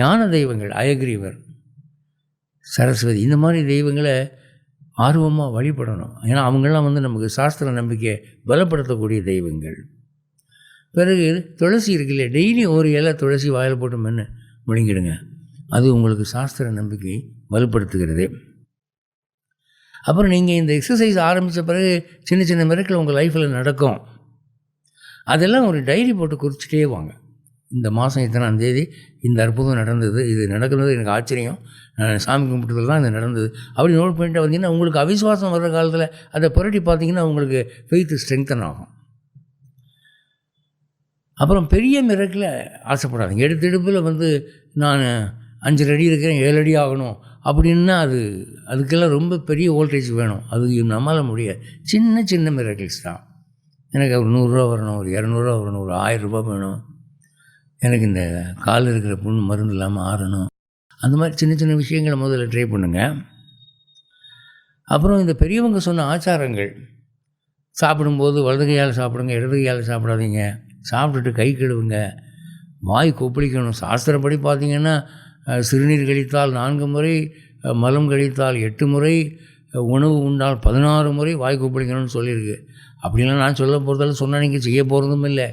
ஞான தெய்வங்கள் அயக்ரீவர் சரஸ்வதி இந்த மாதிரி தெய்வங்களை ஆர்வமாக வழிபடணும். ஏன்னா அவங்கெல்லாம் வந்து நமக்கு சாஸ்திர நம்பிக்கையை பலப்படுத்தக்கூடிய தெய்வங்கள். பிறகு துளசி இருக்குல்ல டெய்லி ஒரு இலை துளசி வாயில் போட்டு மென்று முழுங்கிடுங்க. அது உங்களுக்கு சாஸ்திர நம்பிக்கை வலுப்படுத்துகிறது. அப்புறம் நீங்கள் இந்த எக்ஸசைஸ் ஆரம்பித்த பிறகு சின்ன சின்ன மிரக்கில் உங்கள் லைஃப்பில் நடக்கும். அதெல்லாம் ஒரு டைரி போட்டு குறிச்சிட்டே வாங்க. இந்த மாதம் இத்தனாம் தேதி இந்த அற்புதம் நடந்தது இது நடக்கிறது எனக்கு ஆச்சரியம். சாமி கும்பிட்டதில் தான் இது நடந்தது. அப்படி நோட் பண்ணிட்டு வந்தீங்கன்னா உங்களுக்கு அவிசுவாசம் வர்ற காலத்தில் அதை புரட்டி பார்த்தீங்கன்னா உங்களுக்கு ஃபெய்த்து ஸ்ட்ரெங்தன் ஆகும். அப்புறம் பெரிய மிரக்கில் ஆசைப்படாதீங்க. எடுத்தெடுப்பில் வந்து நான் அஞ்சு அடி இருக்கிறேன் ஏழு அடி ஆகணும் அப்படின்னா அது அதுக்கெல்லாம் ரொம்ப பெரிய வோல்டேஜ் வேணும். அது நம்மளால் முடியாது. சின்ன சின்ன மிரக்கிள்ஸ் தான். எனக்கு ஒரு நூறுரூவா வரணும் ஒரு இரநூறுவா வரணும் ஒரு ஆயிரரூபா வேணும். எனக்கு இந்த கால் இருக்கிற புண்ணு மருந்து இல்லாமல் ஆறணும். அந்த மாதிரி சின்ன சின்ன விஷயங்களை முதல்ல ட்ரை பண்ணுங்கள் அப்புறம் இந்த பெரியவங்க சொன்ன ஆச்சாரங்கள். சாப்பிடும்போது வலது கையால் சாப்பிடுங்க இடது கையால் சாப்பிடாதீங்க. சாப்பிட்டுட்டு கை கழுவுங்க. வாய் கொப்பளிக்கணும். சாஸ்திரப்படி பார்த்தீங்கன்னா சிறுநீர் கழித்தால் நான்கு முறை மலம் கழித்தால் எட்டு முறை உணவு உண்டால் பதினாறு முறை வாய் கொப்பளிக்கணும்னு சொல்லியிருக்கு. அப்படிலாம் நான் சொல்ல போகிறதால சொன்னால் நீங்கள் செய்ய போகிறதும் இல்லை.